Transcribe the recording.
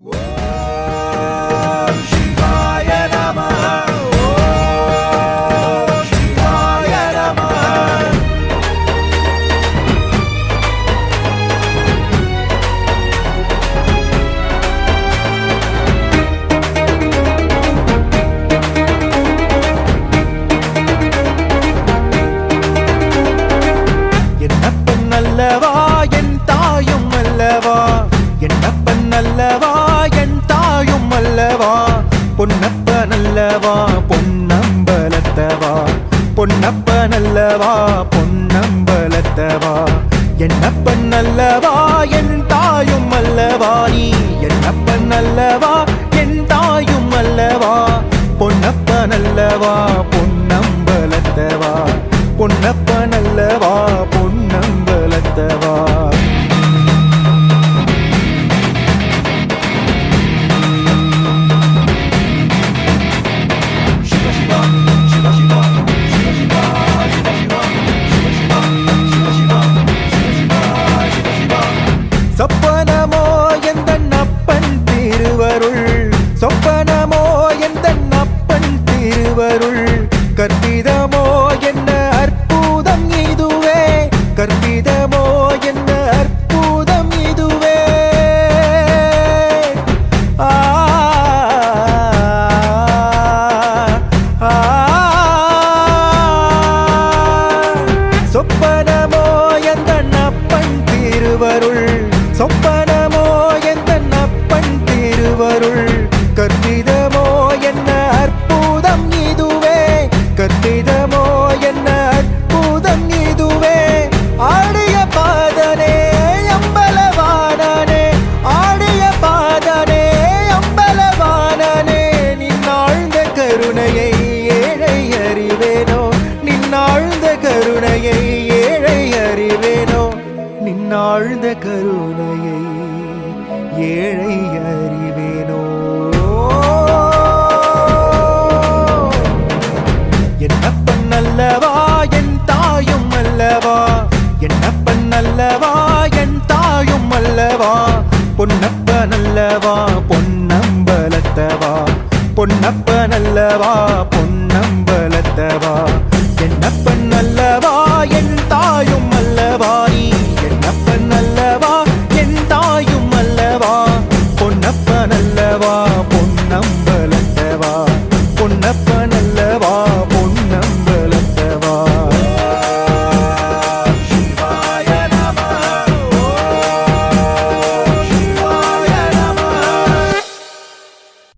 என்னப்பன் பொன்னப்ப நல்லவா பொன்னம்பலத்தவா? பொன்னப்ப நல்லவா பொன்னம்பலத்தவா? என்னப்பன் நல்லவா என் தாயும் அல்லவா நீ? என்னப்பன் நல்லவா என் தாயும் அல்லவா? பொன்னப்ப நல்லவா பொன்னம்பலத்தவா? பொன்னப்ப நல்லவா பொன்னம்பலத்தவா கற்பிதமோ என்ன அற்புதம் இதுவே? ஆ சொப்பனமோ எந்த நப்பன் திருவருள்? சொப்பன ஆழ்ந்த கருணையை ஏழை அறிவேனோ? என்னப்பன் அல்லவா என் தாயும் அல்லவா? என்னப்பன் அல்லவா என் தாயும் அல்லவா? பொன்னப்பன் அல்லவா பொன்னம்பலத்தவா? பொன்னப்பன் அல்லவா பொன்னம்பலத்தவா? என்னப்பன் அல்லவா என்